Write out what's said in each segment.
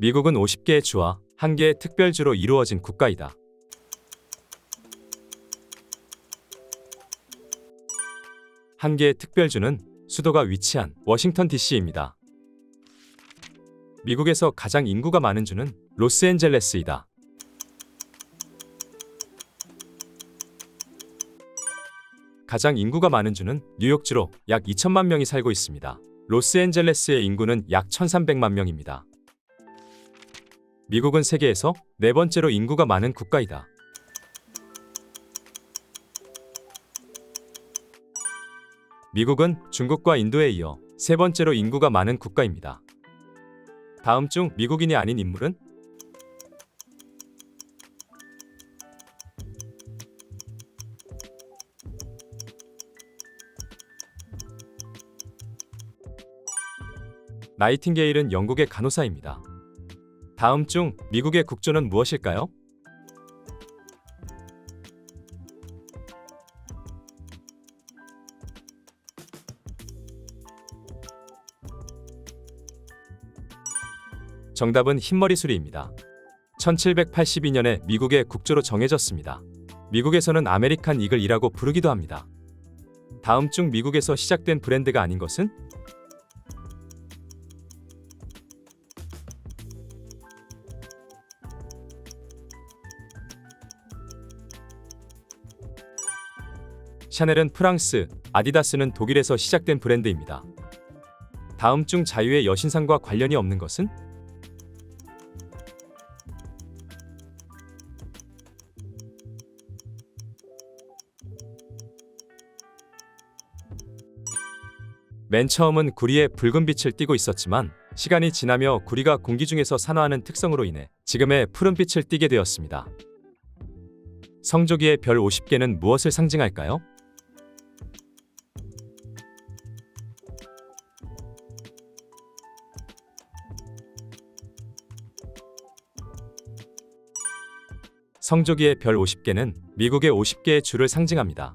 미국은 50개의 주와 1개의 특별주로 이루어진 국가이다. 한 개의 특별주는 수도가 위치한 워싱턴 DC입니다. 미국에서 가장 인구가 많은 주는 로스앤젤레스이다. 가장 인구가 많은 주는 뉴욕주로 약 2천만 명이 살고 있습니다. 로스앤젤레스의 인구는 약 1,300만 명입니다. 미국은 세계에서 네 번째로 인구가 많은 국가이다. 미국은 중국과 인도에 이어 세 번째로 인구가 많은 국가입니다. 다음 중 미국인이 아닌 인물은 나이팅게일은 영국의 간호사입니다. 다음 중 미국의 국조는 무엇일까요? 정답은 흰머리 수리입니다. 1782년에 미국의 국조로 정해졌습니다. 미국에서는 아메리칸 이글이라고 부르기도 합니다. 다음 중 미국에서 시작된 브랜드가 아닌 것은? 샤넬은 프랑스, 아디다스는 독일에서 시작된 브랜드입니다. 다음 중 자유의 여신상과 관련이 없는 것은? 맨 처음은 구리에 붉은 빛을 띠고 있었지만 시간이 지나며 구리가 공기 중에서 산화하는 특성으로 인해 지금의 푸른 빛을 띠게 되었습니다. 성조기의 별 50개는 무엇을 상징할까요? 성조기의 별 50개는 미국의 50개의 주를 상징합니다.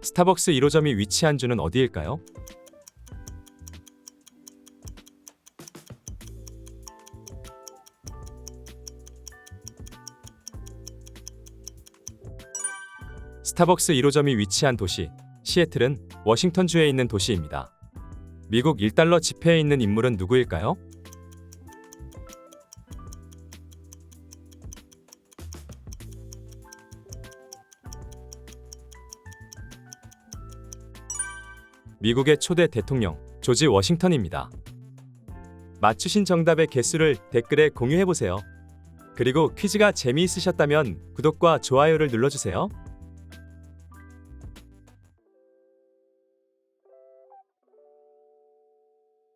스타벅스 1호점이 위치한 주는 어디일까요? 스타벅스 1호점이 위치한 도시 시애틀은 워싱턴주에 있는 도시입니다. 미국 1달러 지폐에 있는 인물은 누구일까요? 미국의 초대 대통령 조지 워싱턴입니다. 맞추신 정답의 개수를 댓글에 공유해 보세요. 그리고 퀴즈가 재미있으셨다면 구독과 좋아요를 눌러주세요.